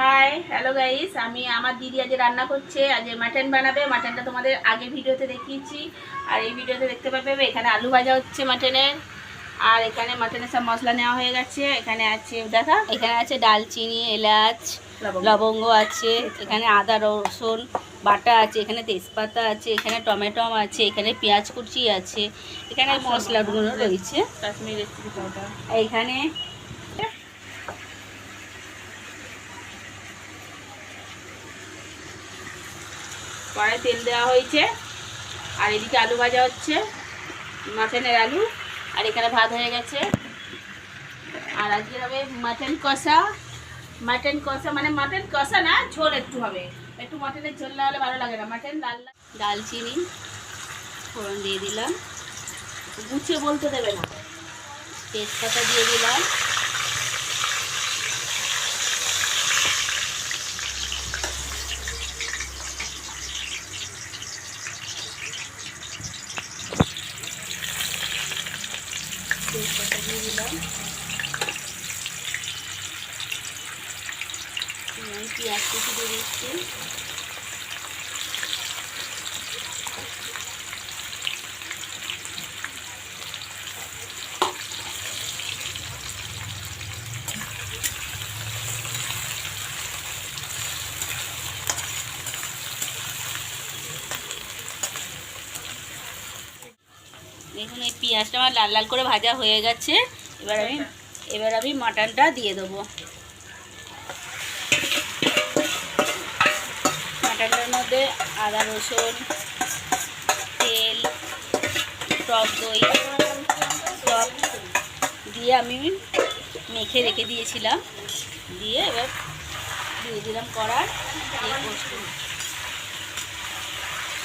Hi hello guys আমি আমার দিদি আজ রান্না করছে। আজ মাটন বানাবে। মাটনটা তোমাদের আগে ভিডিওতে দেখিয়েছি। আর এই ভিডিওতে দেখতে পাবে এখানে আলু ভাজা হচ্ছে মাটনের আর এখানে মাটনের সব মশলা নেওয়া হয়ে গেছে। এখানে আছে দেখা? এখানে আছে ডালচিনি এলাচ লবঙ্গ। আছে। এখানে আদা রসুন বাটা আছে। এখানে তেজপাতা আছে। এখানে টমেটো আছে। এখানে পেঁয়াজ কুচি আছে। এখানে মশলাগুলো রয়েছে। কাশ্মীর রেসিপি কড়াই তেল দেওয়া হয়েছে। আর এদিকে আলু ভাজা হচ্ছে, মাটনের আলু। আর এখানে ভাত হয়ে গেছে। আর আজকে হবে মাটন কষা। মাটন কষা মানে মাটন কষা না, ঝোল একটু হবে। একটু মাটনের ঝোল না হলে ভালো লাগে না। মাটন লাল দালচিনি ফোড়ন দিয়ে দিলাম। গুছিয়ে বলতে দেবে না। তেজপাতা দিয়ে দিলাম। তেজপাতা দিয়ে দিলাম পেঁয়াজ কুচি দিয়ে দিচ্ছি। দেখুন, এই পেঁয়াজটা আমার লাল লাল করে ভাজা হয়ে গেছে। এবার আমি এবার আমি মাটনটা দিয়ে দেবো। মাটনটার মধ্যে আদা, রসুন, তেল, টক দই সব দিয়ে আমি মেখে রেখে দিয়েছিলাম। দিয়ে এবার দিয়ে দিলাম কড়ার দিয়ে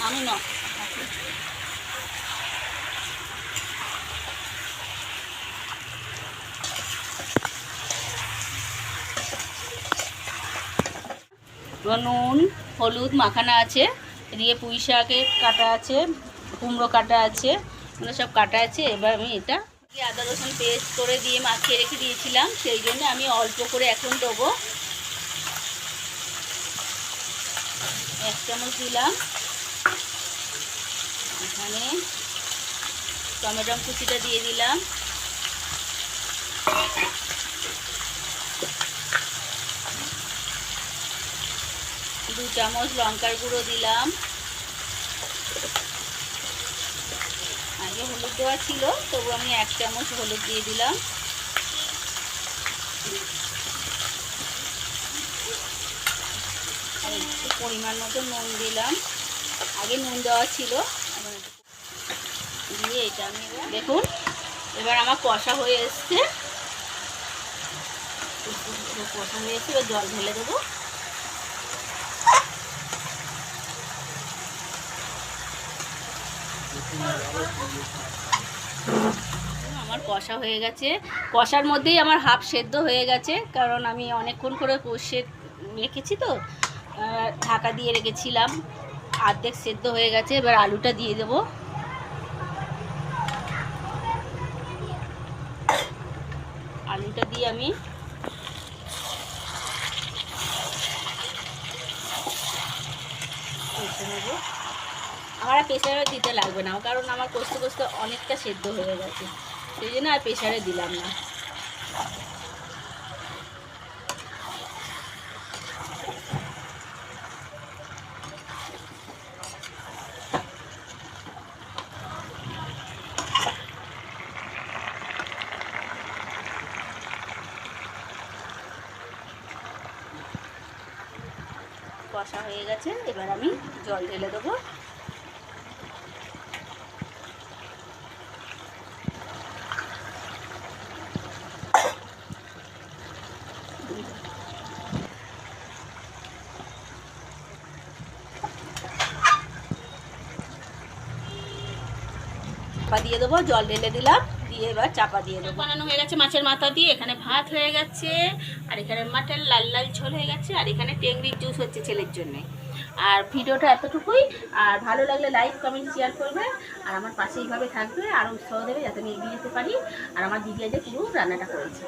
আমি না নুন, হলুদ, মাখানা আছে, এদিকে পুঁই শাকের কাটা আছে, কুমড়ো কাটা আছে, এগুলো সব কাটা আছে, এবার আমি এটা আদা, রসুন পেস্ট করে দিয়ে মাখিয়ে রেখে দিয়েছিলাম, সেই জন্য আমি অল্প করে এখন দেবো। এক চামচ দিলাম। এখানে টমেটো কুচিটা দিয়ে দিলাম। চামচ লঙ্কার গুঁড়ো দিলাম। আগে হলুদ দেওয়া ছিল, তবু আমি এক চামচ হলুদ দিয়ে দিলাম। আর একটু পরিমাণ মতো নুন দিলাম। আগে নুন দেওয়া ছিল। দিয়ে এটা আমি দেখুন, এবার আমার কষা হয়ে এসছে। কষা হয়ে এসছে, এবার জল ঢেলে দেবো। আমার কষা হয়ে গেছে। কষার মধ্যেই আমার হাফ সেদ্ধ হয়ে গেছে, কারণ আমি অনেকক্ষণ করে কষে রেখেছি তো ঢাকা দিয়ে রেখেছিলাম। অর্ধেক সেদ্ধ হয়ে গেছে, এবার আলুটা দিয়ে দেবো। আলুটা দিয়ে আমি কষে নেব আমার আর প্রেশারে দিতে লাগবে না, কারণ আমার কষতে কষতে অনেকটা সেদ্ধ হয়ে গেছে। সেই জন্য আর প্রেশারে দিলাম না। কষা হয়ে গেছে, এবার আমি জল ঢেলে দেবো। চাপা দিয়ে দেবো, জল ঢেলে দিলাম, দিয়ে এবার চাপা দিয়ে দেবো। বানানো হয়ে গেছে মাছের মাথা দিয়ে, এখানে ভাত হয়ে গেছে, আর এখানে মাটন লাল লাল ঝোল হয়ে গেছে, আর এখানে টেংরির জুস হচ্ছে ছেলের জন্যে। আর ভিডিওটা এতটুকুই, আর ভালো লাগলে লাইক, কমেন্ট শেয়ার করবে, আর আমার পাশে এইভাবে থাকবে, আর উৎসাহ দেবে যাতে আমি এগিয়ে যেতে পারি, আর আমার দিদি আজকে পুরো রান্নাটা করেছে।